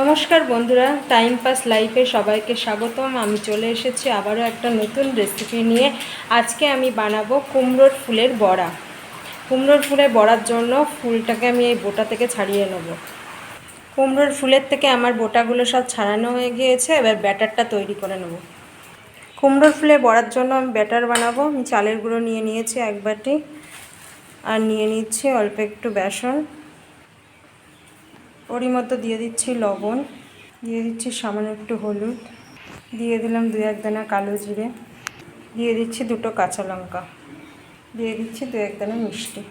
নমস্কার বন্ধুরা time pass লাইফে সবাইকে স্বাগতম। আমি চলে এসেছি আবারও একটা নতুন রেসিপি নিয়ে। আজকে আমি বানাবো কুমড়োর ফুলের বড়া। কুমড়োর ফুলের বড়ার জন্য ফুলটাকে আমি এই বোটা থেকে ছাড়িয়ে নেব। কুমড়োর ফুলের থেকে আমার বোটাগুলো সব ছাড়ানো হয়ে গিয়েছে, এবার ব্যাটারটা তৈরি করে নেব। কুমড়োর ফুলে বড়ার জন্য আমি ব্যাটার বানাবো। আমি চালের গুঁড়ো নিয়ে নিয়েছি এক বাটি, আর নিয়ে নিচ্ছি অল্প একটু বেসন। ওরই মধ্যে দিয়ে দিচ্ছি লবণ, দিয়ে দিচ্ছি সামান্য একটু হলুদ, দিয়ে দিলাম দু এক দানা কালো জিরে, দিয়ে দিচ্ছি দুটো কাঁচা লঙ্কা, দিয়ে দিচ্ছি দু এক দানা মিষ্টি।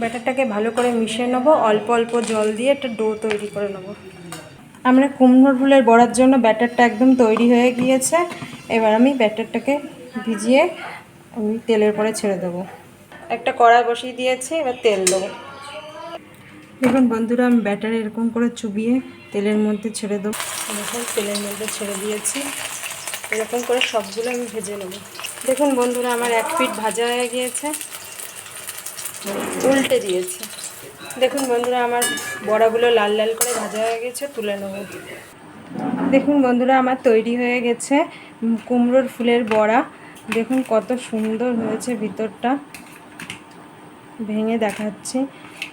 ব্যাটারটাকে ভালো করে মিশিয়ে নেব, অল্প অল্প জল দিয়ে একটা ডো তৈরি করে নেব। আমরা কুমড়োর ফুলের বড়ার জন্য ব্যাটারটা একদম তৈরি হয়ে গিয়েছে, এবার আমি ব্যাটারটাকে ভিজিয়ে আমি তেলের পরে ছেড়ে দেবো। একটা কড়া বসিয়ে দিয়েছি, এবার তেল দেবো। দেখুন বন্ধুরা, আমি ব্যাটার এরকম করে চুবিয়ে তেলের মধ্যে ছেড়ে দেবো। দেখুন, তেলের মধ্যে ছেড়ে দিয়েছি। এরকম করে সবগুলো আমি ভেজে নেব। দেখুন বন্ধুরা, আমার এক পিঠ ভাজা হয়ে গিয়েছে। উল্টে দিয়েছি। দেখুন বন্ধুরা, আমার বড়াগুলো লাল লাল করে ভাজা হয়ে গেছে তুলে নেব। দেখুন বন্ধুরা, আমার তৈরি হয়ে গেছে কুমড়োর ফুলের বড়া। দেখুন কত সুন্দর হয়েছে ভিতরটা। ভেঙে দেখাচ্ছি।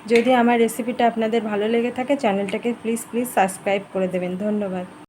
যদি আমার রেসিপিটা আপনাদের ভালো লেগে থাকে চ্যানেলটাকে প্লিজ প্লিজ সাবস্ক্রাইব করে দেবেন। ধন্যবাদ।